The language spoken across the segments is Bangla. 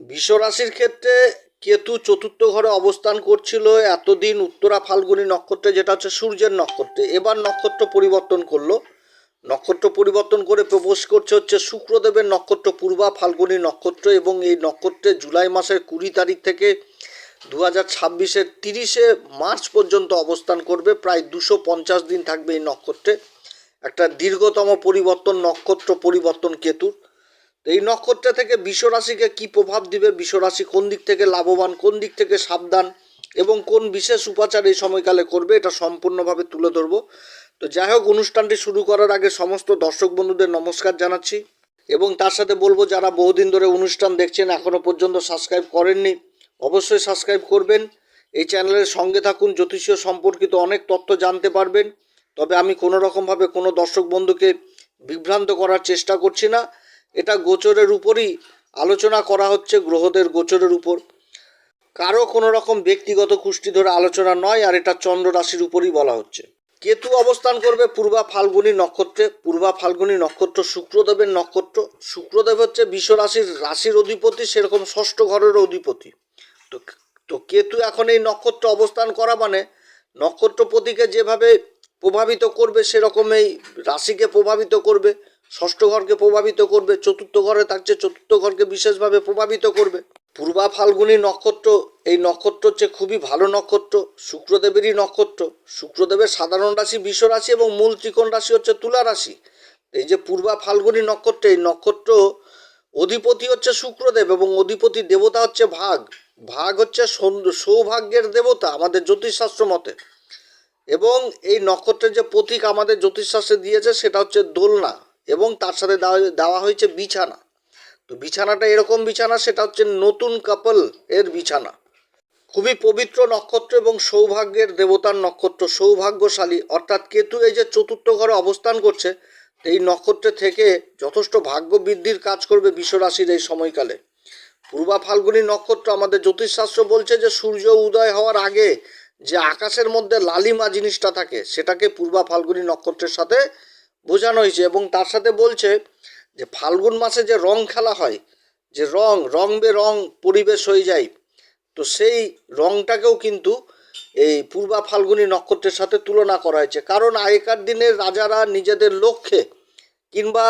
বিশ্বরাশির ক্ষেত্রে কেতু চতুর্থ ঘরে অবস্থান করছিল এতদিন উত্তরা ফাল্গুনী নক্ষত্রে, যেটা হচ্ছে সূর্যের নক্ষত্রে। এবার নক্ষত্র পরিবর্তন করল। নক্ষত্র পরিবর্তন করে প্রবেশ করছে হচ্ছে শুক্রদেবের নক্ষত্র, পূর্বা ফাল্গুনী নক্ষত্র এবং এই নক্ষত্রে জুলাই মাসের কুড়ি তারিখ থেকে দু হাজার ছাব্বিশের তিরিশে মার্চ পর্যন্ত অবস্থান করবে। প্রায় দুশো পঞ্চাশ দিন থাকবে এই নক্ষত্রে। একটা দীর্ঘতম পরিবর্তন, নক্ষত্র পরিবর্তন কেতুর। এই নক্ষত্র থেকে বিশ্বরাশিকে কি প্রভাব দিবে? বিশ্বরাশি কোন দিক থেকে লাভবান, কোন দিক থেকে সাবধান এবং কোন বিশেষ উপাচার এই সময়কালে করবে এটা সম্পূর্ণভাবে তুলে ধরবো। তো যাই হোক, অনুষ্ঠানটি শুরু করার আগে সমস্ত দর্শক বন্ধুদের নমস্কার জানাচ্ছি এবং তার সাথে বলব, যারা বহুদিন ধরে অনুষ্ঠান দেখছেন এখনও পর্যন্ত সাবস্ক্রাইব করেননি, অবশ্যই সাবস্ক্রাইব করবেন। এই চ্যানেলের সঙ্গে থাকুন, জ্যোতিষীয় সম্পর্কিত অনেক তথ্য জানতে পারবেন। তবে আমি কোনো রকমভাবে কোনো দর্শক বন্ধুকে বিভ্রান্ত করার চেষ্টা করছি না। এটা গোচরের উপরই আলোচনা করা হচ্ছে, গ্রহদের গোচরের উপর। কারও কোনো রকম ব্যক্তিগত কুষ্টি ধরে আলোচনা নয়, আর এটা চন্দ্র রাশির উপরই বলা হচ্ছে। কেতু অবস্থান করবে পূর্বা ফাল্গুনী নক্ষত্রে। পূর্বা ফাল্গুনী নক্ষত্র শুক্রদেবের নক্ষত্র। শুক্রদেব হচ্ছে বিশ্ব রাশির রাশির অধিপতি, সেরকম ষষ্ঠ ঘরের অধিপতি। তো তো কেতু এখন এই নক্ষত্র অবস্থান করা মানে নক্ষত্রপতিকে যেভাবে প্রভাবিত করবে, সেরকম এই রাশিকে প্রভাবিত করবে। ষষ্ঠ ঘরকে প্রভাবিত করবে, চতুর্থ ঘরে থাকছে, চতুর্থ ঘরকে বিশেষভাবে প্রভাবিত করবে। পূর্বা ফাল্গুনী নক্ষত্র, এই নক্ষত্র হচ্ছে খুবই ভালো নক্ষত্র, শুক্রদেবেরই নক্ষত্র। শুক্রদেবের সাধারণ রাশি বিশ্ব রাশি এবং মূল ত্রিকোণ রাশি হচ্ছে তুলা রাশি। এই যে পূর্বা ফাল্গুনী নক্ষত্র, এই নক্ষত্র অধিপতি হচ্ছে শুক্রদেব এবং অধিপতি দেবতা হচ্ছে ভাগ। ভাগ হচ্ছে সৌভাগ্যের দেবতা আমাদের জ্যোতিষশাস্ত্র মতে। এবং এই নক্ষত্রের যে প্রতীক আমাদের জ্যোতিষশাস্ত্রে দিয়েছে সেটা হচ্ছে দোলনা। এবং তার সাথে দেওয়া হয়েছে বিছানা। তো বিছানাটা এরকম বিছানা, সেটা হচ্ছে নতুন কাপল এর বিছানা। খুবই পবিত্র নক্ষত্র এবং সৌভাগ্যের দেবতার নক্ষত্র, সৌভাগ্যশালী। অর্থাৎ কেতু এই যে চতুর্থ ঘরে অবস্থান করছে, এই নক্ষত্রে থেকে যথেষ্ট ভাগ্য বৃদ্ধির কাজ করবে বিশ্বরাশির এই সময়কালে। পূর্বা ফাল্গুনী নক্ষত্র আমাদের জ্যোতিষশাস্ত্র বলছে যে সূর্য উদয় হওয়ার আগে যে আকাশের মধ্যে লালিমা জিনিসটা থাকে, সেটাকে পূর্বা ফাল্গুনী নক্ষত্রের সাথে বোঝানো হয়েছে এবং তার সাথে বলছে যে ফাল্গুন মাসে যে রং খেলা হয়, যে রং রং বে রং পরিবেশ হয়ে যায়, তো সেই রংটাকেও কিন্তু এই পূর্বা ফাল্গুনী নক্ষত্রের সাথে তুলনা করা হয়েছে। কারণ আগেকার দিনের রাজারা নিজেদের লক্ষ্যে কিংবা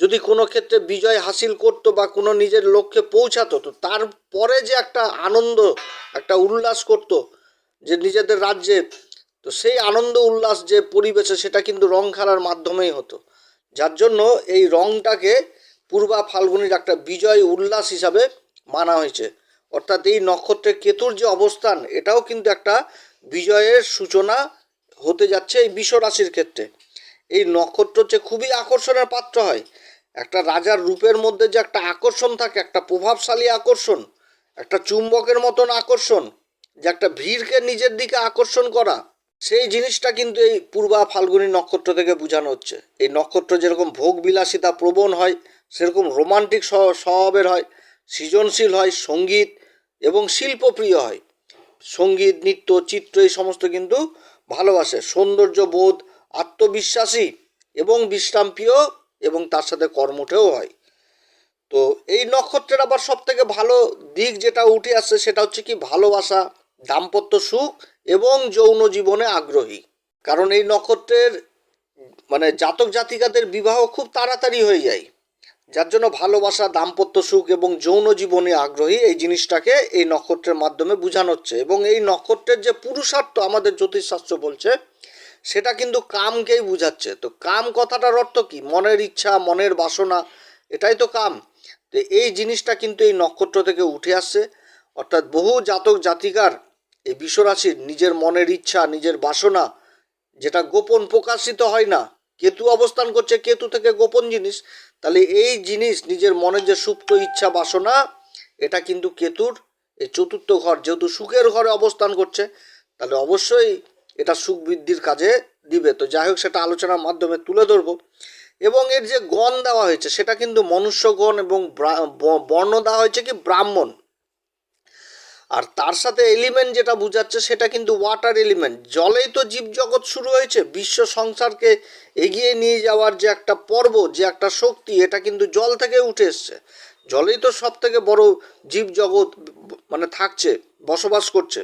যদি কোনো ক্ষেত্রে বিজয় হাসিল করতো বা কোনো নিজের লক্ষ্যে পৌঁছাতো, তো তারপরে যে একটা আনন্দ, একটা উল্লাস করতো যে নিজেদের রাজ্যে তো সেই আনন্দ উল্লাস যে পরিবেশে সেটা কিন্তু রং খেলার মাধ্যমেই হতো। যার জন্য এই রংটাকে পূর্বা ফাল্গুনির একটা বিজয় উল্লাস হিসাবে মানা হয়েছে। অর্থাৎ এই নক্ষত্রের কেতুর যে অবস্থান, এটাও কিন্তু একটা বিজয়ের সূচনা হতে যাচ্ছে এই বিশ্ব রাশির ক্ষেত্রে। এই নক্ষত্র হচ্ছে খুবই আকর্ষণের পাত্র হয়। একটা রাজার রূপের মধ্যে যে একটা আকর্ষণ থাকে, একটা প্রভাবশালী আকর্ষণ, একটা চুম্বকের মতন আকর্ষণ, যে একটা ভিড়কে নিজের দিকে আকর্ষণ করা সেই জিনিসটা কিন্তু এই পূর্বা ফাল্গুনী নক্ষত্র থেকে বোঝানো হচ্ছে। এই নক্ষত্র যেরকম ভোগ বিলাসিতা প্রবণ হয়, সেরকম রোমান্টিক স্বভাবের হয়, সৃজনশীল হয়, সংগীত এবং শিল্পপ্রিয় হয়। সংগীত, নৃত্য, চিত্র এই সমস্ত কিন্তু ভালোবাসে। সৌন্দর্য বোধ, আত্মবিশ্বাসী এবং বিশ্রামপ্রিয় এবং তার সাথে কর্মঠেও হয়। তো এই নক্ষত্রের আবার সব থেকে ভালো দিক যেটা উঠে আসছে সেটা হচ্ছে কি, ভালোবাসা, দাম্পত্য সুখ এবং যৌন জীবনে আগ্রহী। কারণ এই নক্ষত্রের মানে জাতক জাতিকাদের বিবাহ খুব তাড়াতাড়ি হয়ে যায়। যার জন্য ভালোবাসা, দাম্পত্য সুখ এবং যৌন জীবনে আগ্রহী এই জিনিসটাকে এই নক্ষত্রের মাধ্যমে বোঝানো হচ্ছে। এবং এই নক্ষত্রের যে পুরুষার্থ আমাদের জ্যোতিষশাস্ত্র বলছে, সেটা কিন্তু কামকেই বোঝাচ্ছে। তো কাম কথাটার অর্থ কি? মনের ইচ্ছা, মনের বাসনা, এটাই তো কাম। তো এই জিনিসটা কিন্তু এই নক্ষত্র থেকে উঠে আসছে। অর্থাৎ বহু জাতক জাতিকার এই বিশ্বরাশির নিজের মনের ইচ্ছা, নিজের বাসনা, যেটা গোপন প্রকাশিত হয় না। কেতু অবস্থান করছে, কেতু থেকে গোপন জিনিস। তাহলে এই জিনিস, নিজের মনের যে সুপ্ত ইচ্ছা, বাসনা, এটা কিন্তু কেতুর এই চতুর্থ ঘর, যেহেতু সুখের ঘরে অবস্থান করছে, তাহলে অবশ্যই এটা সুখ বৃদ্ধির কাজে দিবে। তো যাই হোক, সেটা আলোচনার মাধ্যমে তুলে ধরবো। এবং এর যে গণ দেওয়া হয়েছে, সেটা কিন্তু মনুষ্যগণ এবং বর্ণ দেওয়া হয়েছে কি ব্রাহ্মণ। আর তার সাথে এলিমেন্ট যেটা বোঝাচ্ছে সেটা কিন্তু ওয়াটার এলিমেন্ট জলেই তো জীবজগৎ শুরু হয়েছে, বিশ্ব সংসারকে এগিয়ে নিয়ে যাওয়ার যে একটা পর্ব, যে একটা শক্তি, এটা কিন্তু জল থেকে উঠে এসছে। জলেই তো সব থেকে বড় জীব জগৎ মানে থাকছে, বসবাস করছে।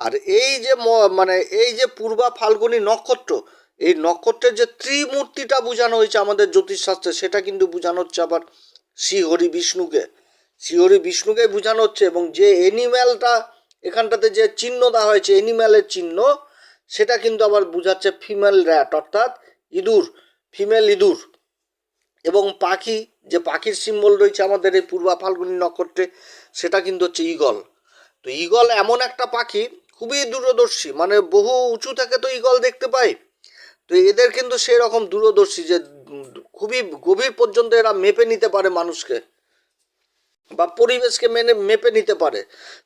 আর এই যে মানে এই যে পূর্বা ফাল্গুনী নক্ষত্র, এই নক্ষত্রের যে ত্রিমূর্তিটা বোঝানো হয়েছে আমাদের জ্যোতিষশাস্ত্রে, সেটা কিন্তু বোঝানো হচ্ছে আবার শ্রীহরি বিষ্ণুকে। শ্রীহরি বিষ্ণুকে বোঝানো হচ্ছে এবং যে এনিম্যালটা এখানটাতে যে চিহ্ন দেওয়া হয়েছে এনিম্যালের চিহ্ন, সেটা কিন্তু আবার বোঝাচ্ছে ফিমেল র্যাট অর্থাৎ ইঁদুর ফিমেল ইঁদুর। এবং পাখি, যে পাখির সিম্বল রয়েছে আমাদের এই পূর্বা ফাল্গুনী নক্ষত্রে, সেটা কিন্তু হচ্ছে ঈগল তো ঈগল এমন একটা পাখি, খুবই দূরদর্শী মানে বহু উঁচু থেকে তো ঈগল দেখতে পাই। তো এদের কিন্তু সেই রকম দূরদর্শী যে, খুবই গভীর পর্যন্ত এরা মেপে নিতে পারে মানুষকে। বা পরিবেশকে মেনে মেপে নিতে পারে।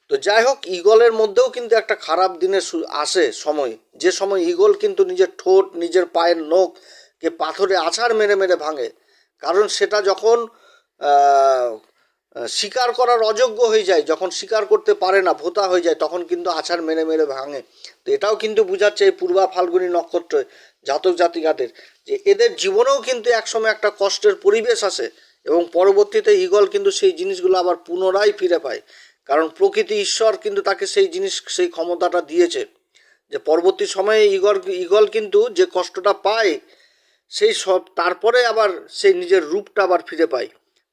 তো যাই হোক, ঈগলের মধ্যেও কিন্তু একটা খারাপ দিনের আসে সময়। যে সময় ঈগল কিন্তু নিজের ঠোঁট, নিজের পায়ের নখকে পাথরে আছাড় মেরে মেরে ভাঙে। কারণ সেটা যখন শিকার করার অযোগ্য হয়ে যায়, যখন শিকার করতে পারে না, ভোতা হয়ে যায়, তখন কিন্তু আছাড় মেরে মেরে ভাঙে। তো এটাও কিন্তু বোঝাচ্ছে এই পূর্বা ফাল্গুনী নক্ষত্রে জাতক জাতিকাদের যে এদের জীবনেও কিন্তু একসময় একটা কষ্টের পরিবেশ আসে। এবং পরবর্তীতে ঈগল কিন্তু সেই জিনিসগুলো আবার পুনরায় ফিরে পায়। কারণ প্রকৃতি ঈশ্বর কিন্তু তাকে সেই জিনিস, সেই ক্ষমতাটা দিয়েছে। যে পরবর্তী সময়ে ঈগল ঈগল কিন্তু যে কষ্টটা পায়, সেই সব, তারপরে আবার সেই নিজের রূপটা আবার ফিরে পায়।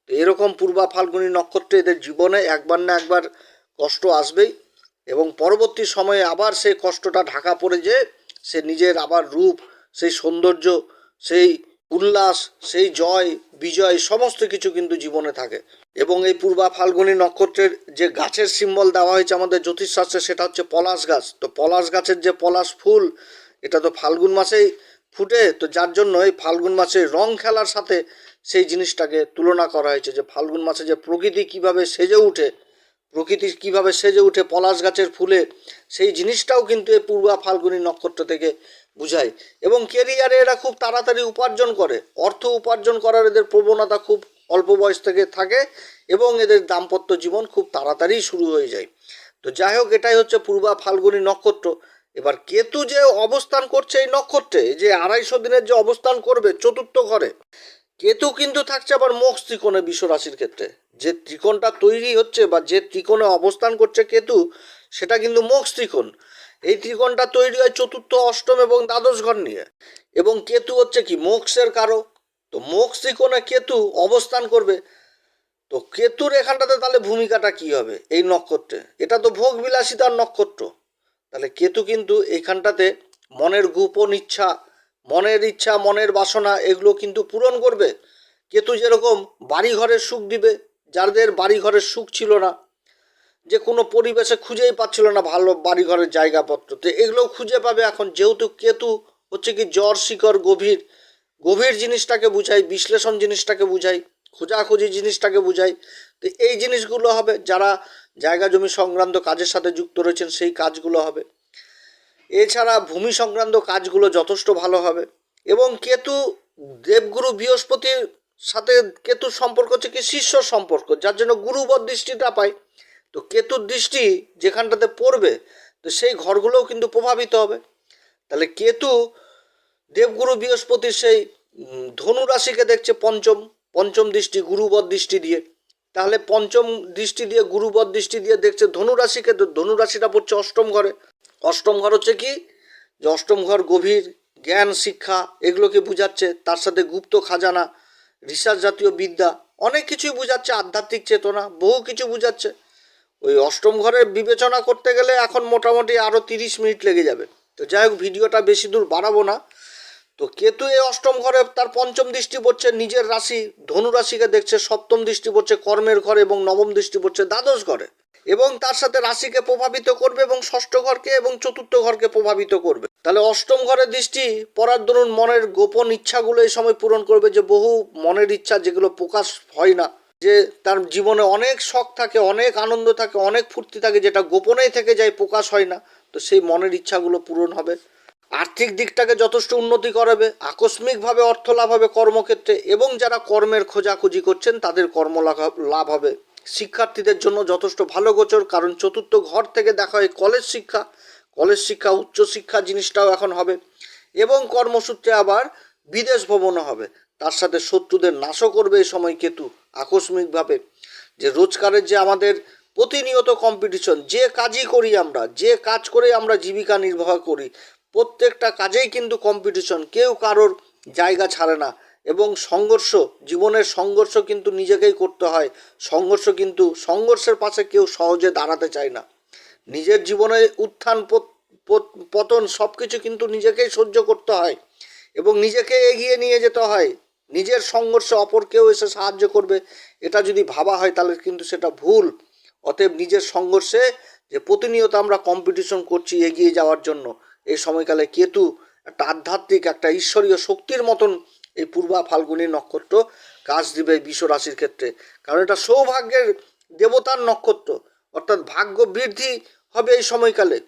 তো এরকম পূর্বা ফাল্গুনী নক্ষত্রে এদের জীবনে একবার না একবার কষ্ট আসবেই এবং পরবর্তী সময়ে আবার সেই কষ্টটা ঢাকা পড়ে যে সে নিজের আবার রূপ, সেই সৌন্দর্য, সেই উল্লাস, সেই জয়, বিজয়, সমস্ত কিছু কিন্তু জীবনে থাকে। এবং এই পূর্বা ফাল্গুনী নক্ষত্রের যে গাছের সিম্বল দেওয়া হয়েছে আমাদের জ্যোতিষশাস্ত্রে, সেটা হচ্ছে পলাশ গাছ। তো পলাশ গাছের যে পলাশ ফুল, এটা তো ফাল্গুন মাসেই ফুটে, তো যার জন্য এই ফাল্গুন মাসে রং খেলার সাথে সেই জিনিসটাকে তুলনা করা হয়েছে যে ফাল্গুন মাসে যে প্রকৃতি কীভাবে সেজে উঠে, প্রকৃতি কীভাবে সেজে উঠে পলাশ গাছের ফুলে, সেই জিনিসটাও কিন্তু এই পূর্বা ফাল্গুনী নক্ষত্র থেকে বুঝায় এবং কেরিয়ারে এরা খুব তাড়াতাড়ি উপার্জন করে। অর্থ উপার্জন করার এদের প্রবণতা খুব অল্প বয়স থেকে থাকে এবং এদের দাম্পত্য জীবন খুব তাড়াতাড়ি শুরু হয়ে যায়। তো যাই হোক, এটাই হচ্ছে পূর্বা ফাল্গুনী নক্ষত্র। এবার কেতু যে অবস্থান করছে এই নক্ষত্রে যে আড়াইশো দিনের যে অবস্থান করবে চতুর্থ ঘরে, কেতু কিন্তু থাকছে আবার মোক্ষ ত্রিকোণে বিশ্ব রাশির ক্ষেত্রে। যে ত্রিকোণটা তৈরি হচ্ছে বা যে ত্রিকোণে অবস্থান করছে কেতু, সেটা কিন্তু মোক্ষ ত্রিকোণ। এই ত্রিকোণটা তৈরি হয় চতুর্থ, অষ্টম এবং দ্বাদশ ঘর নিয়ে। এবং কেতু হচ্ছে কি? মোক্ষের কারক। তো মোক্ষ ত্রিকোণে কেতু অবস্থান করবে। তো কেতুর এখানটাতে তাহলে ভূমিকাটা কি হবে? এই নক্ষত্রে। এটা তো ভোগ বিলাসিতার নক্ষত্র। তাহলে কেতু কিন্তু এইখানটাতে মনের গোপন ইচ্ছা, মনের ইচ্ছা, মনের বাসনা এগুলো কিন্তু পূরণ করবে। কেতু যেরকম বাড়ি ঘরের সুখ দিবে, যাদের বাড়ি ঘরের সুখ ছিল না যে কোনো পরিবেশে খুঁজেই পাচ্ছিল না ভালো বাড়ি ঘরের জায়গাপত্র। তো এগুলো খুঁজে পাবে এখন, যেহেতু কেতু হচ্ছে কি জ্বর, শিকড়, গভীর গভীর জিনিসটাকে বুঝাই বিশ্লেষণ জিনিসটাকে বুঝাই খোঁজাখুঁজি জিনিসটাকে বুঝাই তো এই জিনিসগুলো হবে, যারা জায়গা জমি সংক্রান্ত কাজের সাথে যুক্ত রয়েছেন সেই কাজগুলো হবে। এছাড়া ভূমি সংক্রান্ত কাজগুলো যথেষ্ট ভালো হবে। এবং কেতু দেবগুরু বৃহস্পতির সাথে কেতুর সম্পর্ক হচ্ছে কি শিষ্য সম্পর্ক, যার জন্য গুরুবর দৃষ্টিটা পায়। তো কেতুর দৃষ্টি যেখানটাতে পড়বে, তো সেই ঘরগুলোও কিন্তু প্রভাবিত হবে। তাহলে কেতু দেবগুরু বৃহস্পতির সেই ধনু রাশিকে দেখছে পঞ্চম পঞ্চম দৃষ্টি গুরুবর দৃষ্টি দিয়ে। তাহলে পঞ্চম দৃষ্টি দিয়ে গুরুবর দৃষ্টি দিয়ে দেখছে ধনু রাশিকে, তো ধনু রাশিটা পড়ছে অষ্টম ঘরে। অষ্টম ঘর হচ্ছে কি? যে অষ্টম ঘর গভীর, জ্ঞান, শিক্ষা, এগুলোকে বুঝাচ্ছে। তার সাথে গুপ্ত খাজানা, রিসার্চ জাতীয় বিদ্যা, অনেক কিছুই বুঝাচ্ছে। আধ্যাত্মিক চেতনা, বহু কিছু বুঝাচ্ছে। ওই অষ্টম ঘরের বিবেচনা করতে গেলে এখন মোটামুটি আরও তিরিশ মিনিট লেগে যাবে। তো যাই হোক, ভিডিওটা বেশি দূর বাড়াবো না। তো কেতু এই অষ্টম ঘরে তার পঞ্চম দৃষ্টি পড়ছে, নিজের রাশি ধনু রাশিকে দেখছে, সপ্তম দৃষ্টি পড়ছে কর্মের ঘরে এবং নবম দৃষ্টি পড়ছে দ্বাদশ ঘরে। এবং তার সাথে রাশিকে প্রভাবিত করবে এবং ষষ্ঠ ঘরকে এবং চতুর্থ ঘরকে প্রভাবিত করবে। তাহলে অষ্টম ঘরের দৃষ্টি পড়ার দরুন মনের গোপন ইচ্ছাগুলো এই সময় পূরণ করবে যে বহু মনের ইচ্ছা যেগুলো প্রকাশ হয় না। যে তার জীবনে অনেক শখ থাকে, অনেক আনন্দ থাকে, অনেক ফুর্তি থাকে, যেটা গোপনেই থেকে যায়, প্রকাশ হয় না। তো সেই মনের ইচ্ছাগুলো পূরণ হবে। আর্থিক দিকটাকে যথেষ্ট উন্নতি করাবে, আকস্মিকভাবে অর্থ লাভ হবে কর্মক্ষেত্রে, এবং যারা কর্মের খোঁজাখুঁজি করছেন, তাদের কর্ম লাভ- হবে। শিক্ষার্থীদের জন্য যথেষ্ট ভালো গোচর, কারণ চতুর্থ ঘর থেকে দেখা হয় কলেজ শিক্ষা। কলেজ শিক্ষা উচ্চশিক্ষা জিনিসটাও এখন হবে। এবং কর্মসূত্রে আবার বিদেশ ভ্রমণও হবে। তার সাথে শত্রুদের নাশও করবে এই সময় কেতু। আকস্মিকভাবে যে রোজগারের যে আমাদের প্রতিনিয়ত কম্পিটিশন যে কাজই করি আমরা, যে কাজ করে আমরা জীবিকা নির্বাহ করি, প্রত্যেকটা কাজেই কিন্তু কম্পিটিশন কেউ কারোর জায়গা ছাড়ে না এবং সংঘর্ষ, জীবনের সংঘর্ষ কিন্তু নিজেকেই করতে হয়, সংঘর্ষ কিন্তু সংঘর্ষের পাশে কেউ সহজে দাঁড়াতে চায় না। নিজের জীবনে উত্থান, পত- পত- পতন সব কিছু কিন্তু নিজেকেই সহ্য করতে হয় এবং নিজেকে এগিয়ে নিয়ে যেতে হয়। নিজের সংঘর্ষে অপর কেউ এসে সাহায্য করবে, এটা যদি ভাবা হয় তাহলে কিন্তু সেটা ভুল। অতএব নিজের সংঘর্ষে যে প্রতিনিয়ত আমরা কম্পিটিশন করছি এগিয়ে যাওয়ার জন্য, এই সময়কালে কেতু একটা আধ্যাত্মিক, একটা ঈশ্বরীয় শক্তির মতন এই পূর্বা ফাল্গুনী নক্ষত্র কাজ দিবে বিশ্ব রাশির ক্ষেত্রে। কারণ এটা সৌভাগ্যের দেবতার নক্ষত্র, অর্থাৎ ভাগ্য বৃদ্ধি হবে এই সময়কালে।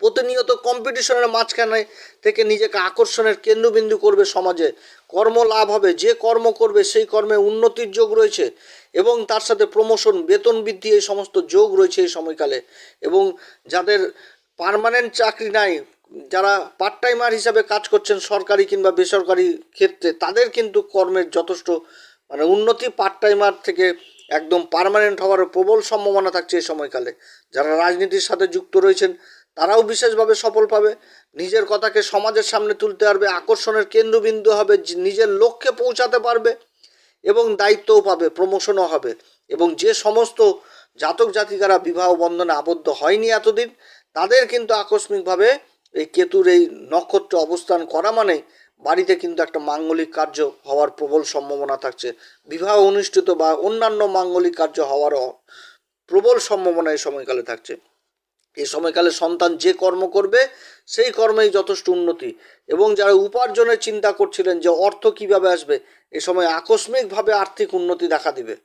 প্রতিনিয়ত কম্পিটিশনের মাঝখানে থেকে নিজেকে আকর্ষণের কেন্দ্রবিন্দু করবে সমাজে। কর্ম লাভ হবে, যে কর্ম করবে সেই কর্মে উন্নতির যোগ রয়েছে এবং তার সাথে প্রমোশন বেতন বৃদ্ধি, এই সমস্ত যোগ রয়েছে এই সময়কালে এবং যাদের পার্মানেন্ট চাকরি নাই, যারা পার্ট টাইমার হিসাবে কাজ করছেন সরকারি কিংবা বেসরকারি ক্ষেত্রে, তাদের কিন্তু কর্মের যথেষ্ট মানে উন্নতি পার্ট টাইমার থেকে একদম পার্মানেন্ট হওয়ার প্রবল সম্ভাবনা থাকছে এই সময়কালে। যারা রাজনীতির সাথে যুক্ত রয়েছেন তারাও বিশেষভাবে সফল পাবে। নিজের কথাকে সমাজের সামনে তুলতে পারবে, আকর্ষণের কেন্দ্রবিন্দু হবে নিজের লক্ষ্যে পৌঁছাতে পারবে এবং দায়িত্বও পাবে প্রমোশনও হবে। এবং যে সমস্ত জাতক জাতিকারা বিবাহ বন্ধনে আবদ্ধ হয়নি এতদিন, তাদের কিন্তু আকস্মিকভাবে এই কেতুর এই নক্ষত্র অবস্থান করা মানে বাড়িতে কিন্তু একটা মাঙ্গলিক কার্য হওয়ার প্রবল সম্ভাবনা থাকছে। বিবাহ অনুষ্ঠিত বা অন্যান্য মাঙ্গলিক কার্য হওয়ারও প্রবল সম্ভাবনা এই সময়কালে থাকছে। এই সময়কালে সন্তান যে কর্ম করবে, সেই কর্মেই যথেষ্ট উন্নতি। এবং যারা উপার্জনের চিন্তা করছিলেন যে অর্থ কীভাবে আসবে, এ সময় আকস্মিকভাবে আর্থিক উন্নতি দেখা দিবে।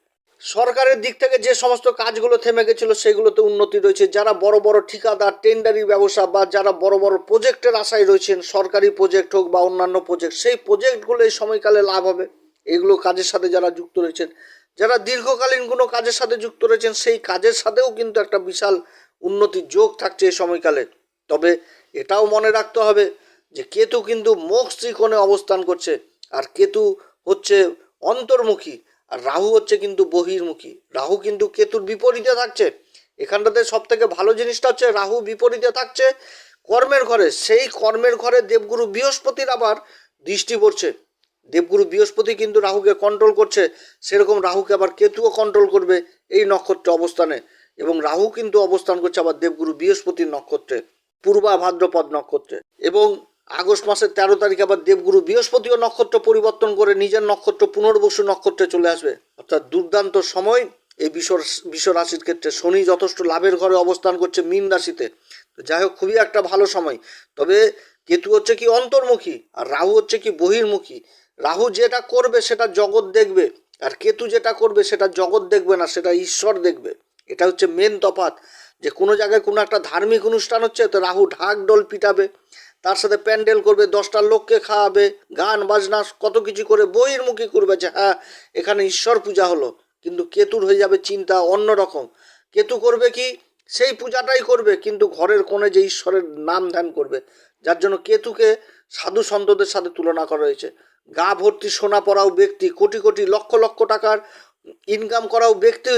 সরকারের দিক থেকে যে সমস্ত কাজগুলো থেমে গেছিল, সেগুলোতে উন্নতি রয়েছে। যারা বড় বড় ঠিকাদার, টেন্ডারি ব্যবসা বা যারা বড় বড় প্রজেক্টের আশায় রয়েছেন, সরকারি প্রজেক্ট হোক বা অন্যান্য প্রজেক্ট, সেই প্রজেক্টগুলো এই সময়কালে লাভ হবে। এগুলো কাজের সাথে যারা যুক্ত রয়েছেন, যারা দীর্ঘকালীন কোনো কাজের সাথে যুক্ত রয়েছেন, সেই কাজের সাথেও কিন্তু একটা বিশাল উন্নতির যোগ থাকছে এই সময়কালে। তবে এটাও মনে রাখতে হবে যে কেতু কিন্তু মোক্ষ ত্রিকোণে অবস্থান করছে, আর কেতু হচ্ছে অন্তর্মুখী, আর রাহু হচ্ছে কিন্তু বহির্মুখী। রাহু কিন্তু কেতুর বিপরীতে থাকছে। এখানটাতে সব থেকে ভালো জিনিসটা হচ্ছে রাহু বিপরীতে থাকছে কর্মের ঘরে। সেই কর্মের ঘরে দেবগুরু বৃহস্পতির আবার দৃষ্টি পড়ছে। দেবগুরু বৃহস্পতি কিন্তু রাহুকে কন্ট্রোল করছে, সেরকম রাহুকে আবার কেতুও কন্ট্রোল করবে এই নক্ষত্র অবস্থানে। এবং রাহু কিন্তু অবস্থান করছে আবার দেবগুরু বৃহস্পতির নক্ষত্রে, পূর্বা ভাদ্রপদ নক্ষত্রে এবং আগস্ট মাসের তেরো তারিখে আবার দেবগুরু বৃহস্পতিও নক্ষত্র পরিবর্তন করে নিজের নক্ষত্র পুনর্বসু নক্ষত্রে চলে আসবে। অর্থাৎ দুর্দান্ত সময় এই বিশ্ব রাশির ক্ষেত্রে শনি যথেষ্ট লাভের ঘরে অবস্থান করছে মীন রাশিতে। যাই হোক, খুবই একটা ভালো সময়। তবে কেতু হচ্ছে কি অন্তর্মুখী আর রাহু হচ্ছে কি বহির্মুখী। রাহু যেটা করবে সেটা জগৎ দেখবে আর কেতু যেটা করবে সেটা জগৎ দেখবে না, সেটা ঈশ্বর দেখবে। এটা হচ্ছে মেন তফাৎ, যে কোনো জায়গায় কোনো একটা ধার্মিক অনুষ্ঠান হচ্ছে, তো রাহু ঢাক ডোল পিটাবে, তার সাথে প্যান্ডেল করবে, দশটা লোককে খাওয়াবে, গান, বাজনা, কত কিছু করে বইয়ের বহির্মুখী করবে যে হ্যাঁ এখানে ঈশ্বর পূজা হলো, কিন্তু কেতুর হয়ে যাবে চিন্তা অন্য রকম। কেতু করবে কি? সেই পূজাটাই করবে, কিন্তু ঘরের কোণে যে ঈশ্বরের নাম ধ্যান করবে, যার জন্য কেতুকে সাধু সন্তদের সাথে তুলনা করা হয়েছে। গা ভর্তি সোনা পরাও ব্যক্তি, কোটি কোটি লক্ষ লক্ষ টাকার ইনকাম করাও ব্যক্তি,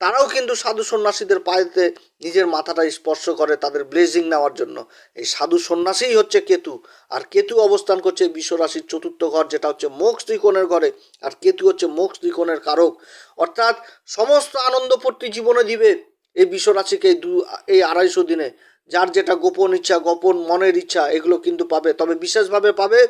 তারাও কিন্তু সাধু সন্ন্যাসীদের পায়েতে নিজের মাথাটা স্পর্শ করে তাদের ব্লেজিং নেওয়ার জন্য। এই সাধু সন্ন্যাসীই হচ্ছে কেতু, আর কেতু অবস্থান করছে বিশ্বরাশির চতুর্থ ঘর, যেটা হচ্ছে মোক্ষ ত্রিকোণের ঘরে, আর কেতু হচ্ছে মোক্ষ ত্রিকোণের কারক। অর্থাৎ সমস্ত আনন্দ ফুর্তি জীবনে দিবে এই বিশ্বরাশিকে দু, এই আড়াইশো দিনে। যার যেটা গোপন ইচ্ছা, গোপন মনের ইচ্ছা, এগুলো কিন্তু পাবে। তবে বিশেষভাবে পাবে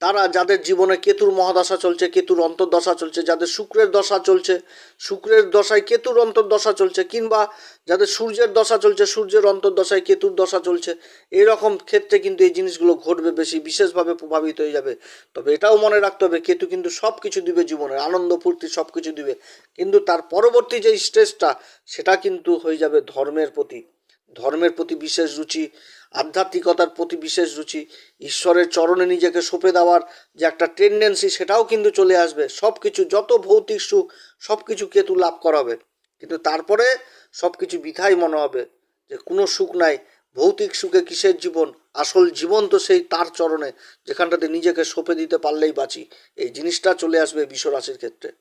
তারা যাদের জীবনে কেতুর মহাদশা চলছে, কেতুর অন্তর্দশা চলছে, যাদের শুক্রের দশা চলছে, শুক্রের দশায় কেতুর অন্তর্দশা চলছে, কিংবা যাদের সূর্যের দশা চলছে, সূর্যের অন্তর্দশায় কেতুর দশা চলছে, এরকম ক্ষেত্রে কিন্তু এই জিনিসগুলো ঘটবে বেশি, বিশেষভাবে প্রভাবিত হয়ে যাবে। তবে এটাও মনে রাখতে হবে, কেতু কিন্তু সব কিছু দিবে জীবনে, আনন্দ, ফুর্তি সব কিছু দিবে। কিন্তু তার পরবর্তী যে স্টেজটা, সেটা কিন্তু হয়ে যাবে ধর্মের প্রতি। ধর্মের প্রতি বিশেষ রুচি, আধ্যাত্মিকতার প্রতি বিশেষ রুচি, ঈশ্বরের চরণে নিজেকে সঁপে দেওয়ার যে একটা টেন্ডেন্সি সেটাও কিন্তু চলে আসবে। সব কিছু যত ভৌতিক সুখ সব কিছু কেতু লাভ করাবে। কিন্তু তারপরে সব কিছু বৃথাই মনে হবে যে কোনো সুখ নাই। ভৌতিক সুখে কিসের জীবন? আসল জীবন তো সেই তার চরণে, যেখানটাতে নিজেকে সঁপে দিতে পারলেই বাঁচি। এই জিনিসটা চলে আসবে বিশ্বরাশির ক্ষেত্রে।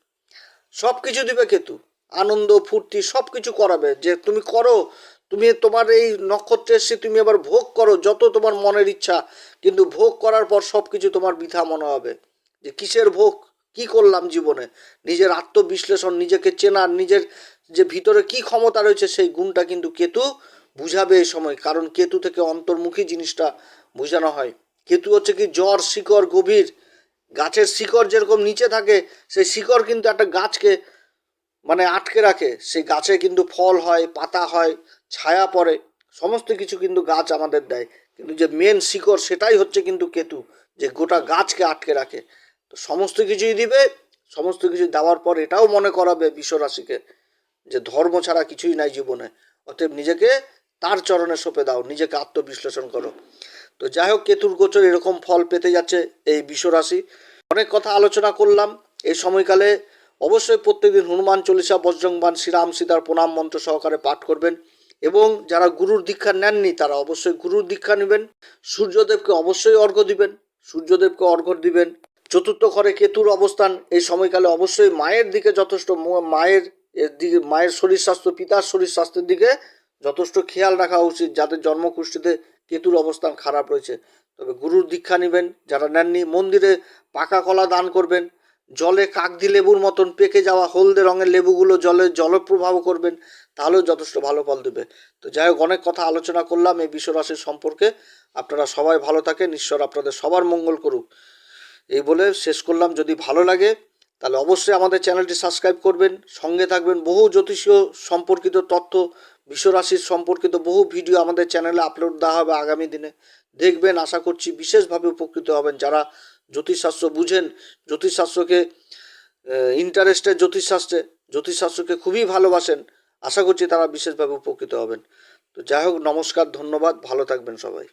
সব কিছু দিবে কেতু। আনন্দ, ফুর্তি সব কিছু করাবে। যে তুমি করো তুমি তোমার এই নক্ষত্রে এসে তুমি আবার ভোগ করো, যত তোমার মনের ইচ্ছা, কিন্তু ভোগ করার পর সব কিছু তোমার বৃথা মনে হবে। যে কিসের ভোগ? কি করলাম জীবনে? নিজের আত্মবিশ্লেষণ, নিজেকে চেনার, নিজের যে ভিতরে কি ক্ষমতা রয়েছে, সেই গুণটা কিন্তু কেতু বুঝাবে এই সময়। কারণ কেতু থেকে অন্তর্মুখী জিনিসটা বোঝানো হয়। কেতু হচ্ছে কি জ্বর, শিকড়, গভীর। গাছের শিকড় যেরকম নিচে থাকে, সেই শিকড় কিন্তু একটা গাছকে মানে আটকে রাখে। সেই গাছে কিন্তু ফল হয়, পাতা হয় ছায়া পড়ে, সমস্ত কিছু কিন্তু গাছ আমাদের দেয়। কিন্তু যে মেন শিকড় সেটাই হচ্ছে কিন্তু কেতু, যে গোটা গাছকে আটকে রাখে। তো সমস্ত কিছুই দিবে, সমস্ত কিছু দেওয়ার পর এটাও মনে করাবে বিশ্বরাশিকে, যে ধর্ম ছাড়া কিছুই নাই জীবনে। অতএব নিজেকে তার চরণে সঁপে দাও, নিজেকে আত্মবিশ্লেষণ করো। তো যাই হোক, কেতুর গোচর এরকম ফল পেতে যাচ্ছে এই বিশ্বরাশি। অনেক কথা আলোচনা করলাম। এই সময়কালে অবশ্যই প্রত্যেকদিন হনুমান চল্লিশা বজ্রংবান শ্রীরাম, সীতার প্রণাম মন্ত্র সহকারে পাঠ করবেন। এবং যারা গুরুর দীক্ষা নেননি, তারা অবশ্যই গুরুর দীক্ষা নেবেন। সূর্যদেবকে অবশ্যই অর্ঘ্য দিবেন। সূর্যদেবকে অর্ঘ্য দিবেন। চতুর্থ ঘরে কেতুর অবস্থান, এই সময়কালে অবশ্যই মায়ের দিকে যথেষ্ট মায়ের দিকে, মায়ের শরীর স্বাস্থ্য, পিতার শরীর স্বাস্থ্যের দিকে যথেষ্ট খেয়াল রাখা উচিত যাদের জন্মকুষ্ঠিতে কেতুর অবস্থান খারাপ রয়েছে। তবে গুরুর দীক্ষা নেবেন, যারা নেননি, মন্দিরে পাকা কলা দান করবেন জলে কাকদি লেবুর মতন পেকে যাওয়া হলদে রঙের লেবুগুলো জলে জলপ্রবাহ করবেন, তাহলেও যথেষ্ট ভালো ফল দেবে তো যাই হোক, অনেক কথা আলোচনা করলাম এই বিশ্বরাশির সম্পর্কে। আপনারা সবাই ভালো থাকেন, ঈশ্বর আপনাদের সবার মঙ্গল করুক। এই বলে শেষ করলাম। যদি ভালো লাগে, তাহলে অবশ্যই আমাদের চ্যানেলটি সাবস্ক্রাইব করবেন। সঙ্গে থাকবেন বহু জ্যোতিষীয় সম্পর্কিত তথ্য, বিশ্বরাশির সম্পর্কিত বহু ভিডিও আমাদের চ্যানেলে আপলোড দেওয়া হবে আগামী দিনে। দেখবেন, আশা করছি বিশেষভাবে উপকৃত হবেন যারা জ্যোতিষশাস্ত্র বুঝেন, জ্যোতিষশাস্ত্রকে ইন্টারেস্টের জ্যোতিষশাস্ত্রে, জ্যোতিষশাস্ত্রকে খুবই ভালোবাসেন। আশা করছি তারা বিশেষভাবে উপকৃত হবেন। তো যাই হোক, নমস্কার, ধন্যবাদ, ভালো থাকবেন সবাই।